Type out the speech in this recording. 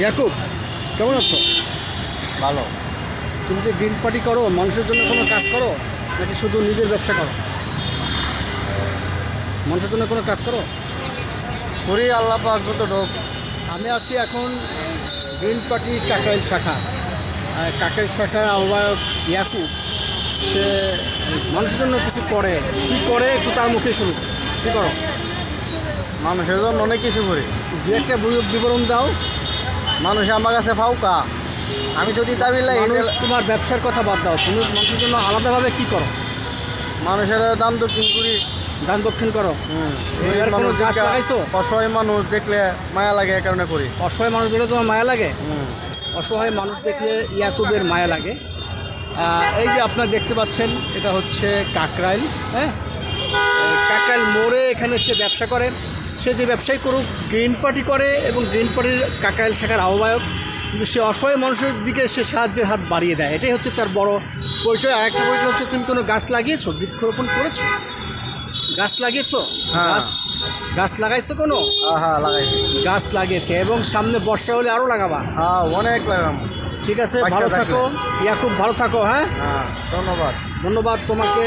ইয়াকুব কেমন আছো? ভালো। তুমি যে গ্রিন পার্টি করো মানুষের জন্য কোনো কাজ করো নাকি শুধু নিজের ব্যবসা করো? মানুষের জন্য কোনো কাজ করো? করি আল্লাহ পাক তো ঢোক আমি আছি এখন গ্রিন পার্টি কাকাইল শাখা। আর কাকাইল শাখার আহ্বায়ক ইয়াকুব সে মানুষের জন্য কিছু করে। কি করে একটু তার মুখে শুরু কী করো? মানুষের জন্য অনেক কিছু করি। দু একটা বিবরণ দাও। মানুষ আমার কাছে ফাউকা। আমি যদি দাবি লাই তোমার ব্যবসার কথা বাদ দাও। তুমি মানুষের জন্য আলাদাভাবে কি করো? মানুষের দাম দক্ষিণ করি। দান দক্ষিণ করো? অসহায় মানুষ দেখলে মায়া লাগে এ কারণে করি। অসহায় মানুষ দেখলে তোমার মায়া লাগে? অসহায় মানুষ দেখলে ইয়াকুবের মায়া লাগে। এই যে আপনারা দেখতে পাচ্ছেন এটা হচ্ছে কাকরাইল হ্যাঁ? কাকরাইল মোড়ে এখানে সে ব্যবসা করে। সে যে ব্যবসায় করুক গ্রিন পার্টি করে এবং গ্রিন পার্টির কাকরাইল শাখার আহ্বায়ক। কিন্তু সে অসহায় মানুষের দিকে সে সাহায্যের হাত বাড়িয়ে দেয়। এটাই হচ্ছে তার বড় পরিচয়। আরেকটা পরিচয় হচ্ছে তুমি কোনো গাছ লাগিয়েছো? বৃক্ষরোপণ করেছ? গাছ লাগিয়েছো? হ্যাঁ। গাছ? গাছ লাগাইছো কোনো? হ্যাঁ হ্যাঁ লাগাইছি। গাছ লাগিয়েছে এবং সামনে বর্ষা হলে আরও লাগাবা। হ্যাঁ অনেক লাগাম। ঠিক আছে ভালো থাকো। ইয়া খুব ভালো থাকো হ্যাঁ? হ্যাঁ ধন্যবাদ। ধন্যবাদ তোমাকে।